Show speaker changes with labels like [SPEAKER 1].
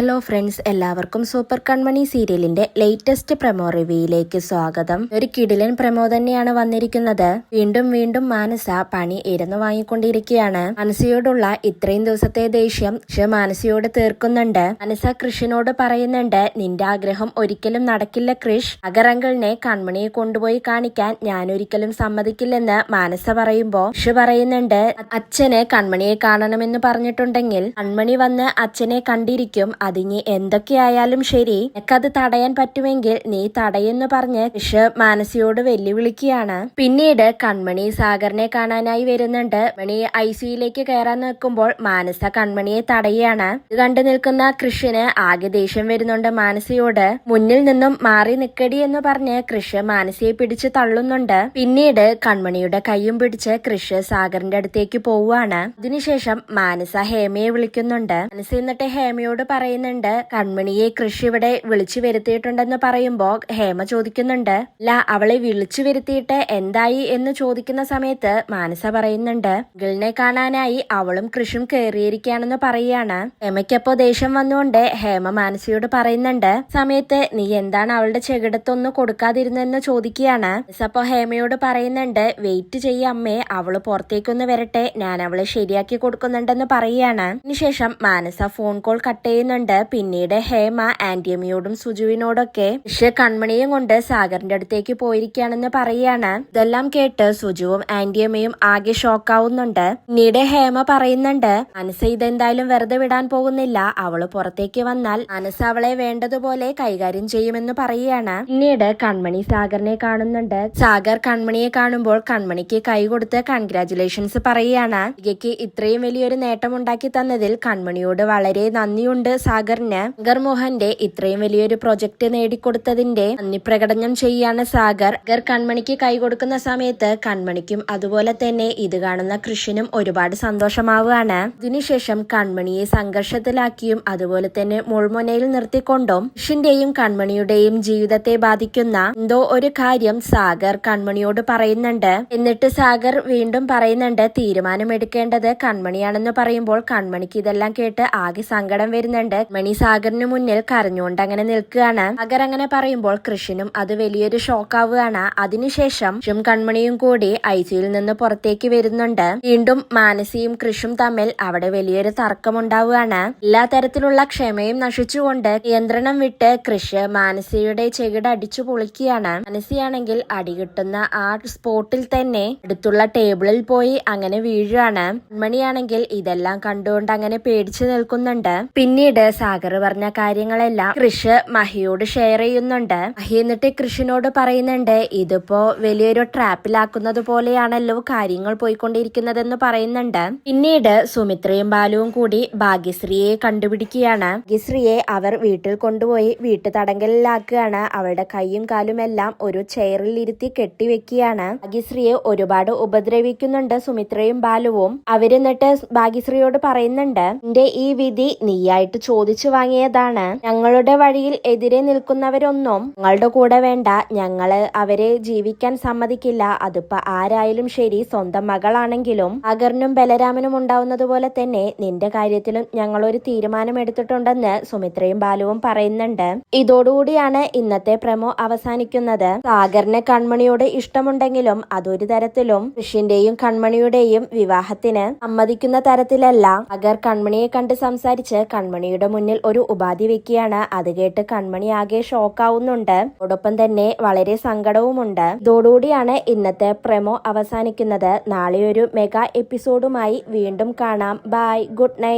[SPEAKER 1] Hello friends എല്ലാവർക്കും super Kanmani സീരിയലിന്റെ latest promo റിവ്യൂയിലേക്ക് സ്വാഗതം. ഒരു കിടിലൻ പ്രമോ തന്നെയാണ് വന്നിരിക്കുന്നത്. വീണ്ടും വീണ്ടും മാനസ പണി ഇരുന്ന് വാങ്ങിക്കൊണ്ടിരിക്കുകയാണ്. മാനസയോടുള്ള ഇത്രയും ദിവസത്തെ ദേഷ്യം കൃഷ് മാനസയോട് തീർക്കുന്നുണ്ട്. മാനസ കൃഷിനോട് പറയുന്നുണ്ട് നിന്റെ ആഗ്രഹം ഒരിക്കലും നടക്കില്ല കൃഷ്. അഗറങ്കിളിനെ കൺമണിയെ കൊണ്ടുപോയി കാണിക്കാൻ ഞാൻ ഒരിക്കലും സമ്മതിക്കില്ലെന്ന് മാനസ പറയുമ്പോ കൃഷ് പറയുന്നുണ്ട് അച്ഛനെ കൺമണിയെ കാണണമെന്ന് പറഞ്ഞിട്ടുണ്ടെങ്കിൽ കൺമണി വന്ന് അച്ഛനെ കണ്ടിരിക്കും. അതിനി എന്തൊക്കെയായാലും ശരി. നിനക്കത് തടയാൻ പറ്റുമെങ്കിൽ നീ തടയെന്ന് പറഞ്ഞ് കൃഷ് മാനസിയോട് വെല്ലുവിളിക്കുകയാണ്. പിന്നീട് കൺമണി സാഗറിനെ കാണാനായി വരുന്നുണ്ട്. മണി ഐ സിയിലേക്ക് കയറാൻ നിൽക്കുമ്പോൾ മാനസ കൺമണിയെ തടയുകയാണ്. ഇത് കണ്ടു നിൽക്കുന്ന കൃഷിന് ആകെ ദേഷ്യം വരുന്നുണ്ട് മാനസിയോട്. മുന്നിൽ നിന്നും മാറി നിക്കടി എന്ന് പറഞ്ഞ് കൃഷ് മാനസിയെ പിടിച്ച് തള്ളുന്നുണ്ട്. പിന്നീട് കൺമണിയുടെ കൈയും പിടിച്ച് കൃഷ് സാഗറിന്റെ അടുത്തേക്ക് പോവുകയാണ്. അതിനുശേഷം മാനസ ഹേമയെ വിളിക്കുന്നുണ്ട്. മാനസ ഹേമയോട് പറയുന്നുണ്ട്. കൺമണിയെ കൃഷി ഇവിടെ വിളിച്ചു വരുത്തിയിട്ടുണ്ടെന്ന് പറയുമ്പോൾ ഹേമ ചോദിക്കുന്നുണ്ട്. അല്ല അവളെ വിളിച്ചു വരുത്തിയിട്ട് എന്തായി? എന്ന് ചോദിക്കുന്ന സമയത്ത് മാനസ പറയുന്നുണ്ട്. ഗിളിനെ കാണാനായി അവളും കൃഷിയും കയറിയിരിക്കുകയാണെന്ന് പറയുകയാണ് ഹേമയ്ക്കപ്പോ ദേഷ്യം വന്നുകൊണ്ട് ഹേമ മാനസയോട് പറയുന്നുണ്ട്. സമയത്ത് നീ എന്താണ് അവളുടെ ചെകിടത്തൊന്ന് കൊടുക്കാതിരുന്നെന്ന് ചോദിക്കുകയാണ്. അപ്പോ ഹേമയോട് പറയുന്നുണ്ട്. വെയിറ്റ് ചെയ്യ അമ്മേ അവൾ പുറത്തേക്കൊന്ന് വരട്ടെ. ഞാൻ അവളെ ശരിയാക്കി കൊടുക്കുന്നുണ്ടെന്ന് പറയുകയാണ് അതിനുശേഷം മാനസ ഫോൺ കോൾ കട്ട് ചെയ്യുന്നുണ്ട്. പിന്നീട് ഹേമ ആന്റിയമ്മയോടും സുജുവിനോടൊക്കെ പക്ഷെ കൺമണിയും കൊണ്ട് സാഗറിന്റെ അടുത്തേക്ക് പോയിരിക്കുകയാണെന്ന് പറയാണ് ഇതെല്ലാം കേട്ട് സുജുവും ആന്റിയമ്മയും ആകെ ഷോക്കാവുന്നുണ്ട്. പിന്നീട് ഹേമ പറയുന്നുണ്ട് മനസ്സ് ഇതെന്തായാലും വെറുതെ വിടാൻ പോകുന്നില്ല. അവൾ പുറത്തേക്ക് വന്നാൽ മനസ്സ് അവളെ വേണ്ടതുപോലെ കൈകാര്യം ചെയ്യുമെന്ന് പറയുകയാണ്. പിന്നീട് കൺമണി സാഗറിനെ കാണുന്നുണ്ട്. സാഗർ കൺമണിയെ കാണുമ്പോൾ കൺമണിക്ക് കൈ കൊടുത്ത് കൺഗ്രാചുലേഷൻസ് പറയുകയാണ്. ഇത്രയും വലിയൊരു നേട്ടം ഉണ്ടാക്കി തന്നതിൽ കൺമണിയോട് വളരെ നന്ദിയുണ്ട് സാഗറിന് സാഗർ മോഹന്റെ ഇത്രയും വലിയൊരു പ്രൊജക്ട് നേടിക്കൊടുത്തതിന്റെ നന്ദി പ്രകടനം ചെയ്യാണ് സാഗർ. ഗർ കൺമണിക്ക് കൈ കൊടുക്കുന്ന സമയത്ത് കൺമണിക്കും അതുപോലെ തന്നെ ഇത് കാണുന്ന കൃഷിനും ഒരുപാട് സന്തോഷമാവുകയാണ്. ഇതിനുശേഷം കൺമണിയെ സംഘർഷത്തിലാക്കിയും അതുപോലെ തന്നെ മുൾമുനയിൽ നിർത്തിക്കൊണ്ടും കൃഷിന്റെയും കൺമണിയുടെയും ജീവിതത്തെ ബാധിക്കുന്ന എന്തോ ഒരു കാര്യം സാഗർ കൺമണിയോട് പറയുന്നുണ്ട്. എന്നിട്ട് സാഗർ വീണ്ടും പറയുന്നുണ്ട് തീരുമാനമെടുക്കേണ്ടത് കൺമണിയാണെന്ന് പറയുമ്പോൾ കൺമണിക്ക് ഇതെല്ലാം കേട്ട് ആകെ സങ്കടം വരുന്നുണ്ട്. മണി സാഗറിന് മുന്നിൽ കരഞ്ഞുകൊണ്ട് അങ്ങനെ നിൽക്കുകയാണ്. സാഗർ അങ്ങനെ പറയുമ്പോൾ കൃഷിനും അത് വലിയൊരു ഷോക്കാവുകയാണ്. അതിനുശേഷം ഷും കൺമണിയും കൂടി ഐ സിയിൽ നിന്ന് പുറത്തേക്ക് വരുന്നുണ്ട്. വീണ്ടും മാനസിയും കൃഷും തമ്മിൽ അവിടെ വലിയൊരു തർക്കം ഉണ്ടാവുകയാണ് എല്ലാ തരത്തിലുള്ള ക്ഷമയും നശിച്ചുകൊണ്ട് നിയന്ത്രണം വിട്ട് കൃഷ് മാനസിയുടെ ചെകിട അടിച്ചു പൊളിക്കുകയാണ്. മാനസിയാണെങ്കിൽ അടികിട്ടുന്ന ആ സ്പോട്ടിൽ തന്നെ അടുത്തുള്ള ടേബിളിൽ പോയി അങ്ങനെ വീഴുകയാണ്. കൺമണിയാണെങ്കിൽ ഇതെല്ലാം കണ്ടുകൊണ്ട് അങ്ങനെ പേടിച്ചു നിൽക്കുന്നുണ്ട്. പിന്നീട് സാഗർ പറഞ്ഞ കാര്യങ്ങളെല്ലാം കൃഷ് മഹിയോട് ഷെയർ ചെയ്യുന്നുണ്ട്. മഹി എന്നിട്ട് കൃഷിനോട് പറയുന്നുണ്ട് ഇതിപ്പോ വലിയൊരു ട്രാപ്പിലാക്കുന്നത് പോലെയാണല്ലോ കാര്യങ്ങൾ പോയിക്കൊണ്ടിരിക്കുന്നതെന്ന് പറയുന്നുണ്ട്. പിന്നീട് സുമിത്രയും ബാലുവും കൂടി ഭാഗ്യശ്രീയെ കണ്ടുപിടിക്കുകയാണ്. ഭാഗ്യശ്രീയെ അവർ വീട്ടിൽ കൊണ്ടുപോയി വീട്ടു തടങ്കലിലാക്കുകയാണ് അവളുടെ കൈയും കാലും എല്ലാം ഒരു ചെയറിൽ ഇരുത്തി കെട്ടിവെക്കുകയാണ്. ഭാഗ്യശ്രീയെ ഒരുപാട് ഉപദ്രവിക്കുന്നുണ്ട് സുമിത്രയും ബാലുവും. അവരെന്നിട്ട് ഭാഗ്യശ്രീയോട് പറയുന്നുണ്ട് എന്റെ ഈ വിധി നീയായിട്ട് ചോദിച്ചു വാങ്ങിയതാണ്. ഞങ്ങളുടെ വഴിയിൽ എതിരെ നിൽക്കുന്നവരൊന്നും ഞങ്ങളുടെ കൂടെ വേണ്ട. ഞങ്ങൾ അവരെ ജീവിക്കാൻ സമ്മതിക്കില്ല. അതിപ്പോ ആരായാലും ശരി സ്വന്തം മകളാണെങ്കിലും അഗറിനും ബലരാമനും ഉണ്ടാവുന്നത് പോലെ തന്നെ നിന്റെ കാര്യത്തിലും ഞങ്ങൾ ഒരു തീരുമാനം എടുത്തിട്ടുണ്ടെന്ന് സുമിത്രയും ബാലുവും പറയുന്നുണ്ട്. ഇതോടുകൂടിയാണ് ഇന്നത്തെ പ്രമോ അവസാനിക്കുന്നത്. സാഗറിന് കൺമണിയോട് ഇഷ്ടമുണ്ടെങ്കിലും അതൊരു തരത്തിലും കൃഷിന്റെയും കൺമണിയുടെയും വിവാഹത്തിന് സമ്മതിക്കുന്ന തരത്തിലല്ല. അഗർ കൺമണിയെ കണ്ട് സംസാരിച്ച് കൺമണിയുടെ മുന്നിൽ ഒരു ഉപാധി വെക്കുകയാണ്. അത് കേട്ട് കൺമണി ആകെ ഷോക്കാവുന്നുണ്ട്. അതോടൊപ്പം തന്നെ വളരെ സങ്കടവുമുണ്ട്. ഇതോടുകൂടിയാണ് ഇന്നത്തെ പ്രമോ അവസാനിക്കുന്നത്. നാളെ ഒരു മെഗാ എപ്പിസോഡുമായി വീണ്ടും കാണാം. ബൈ. Good night.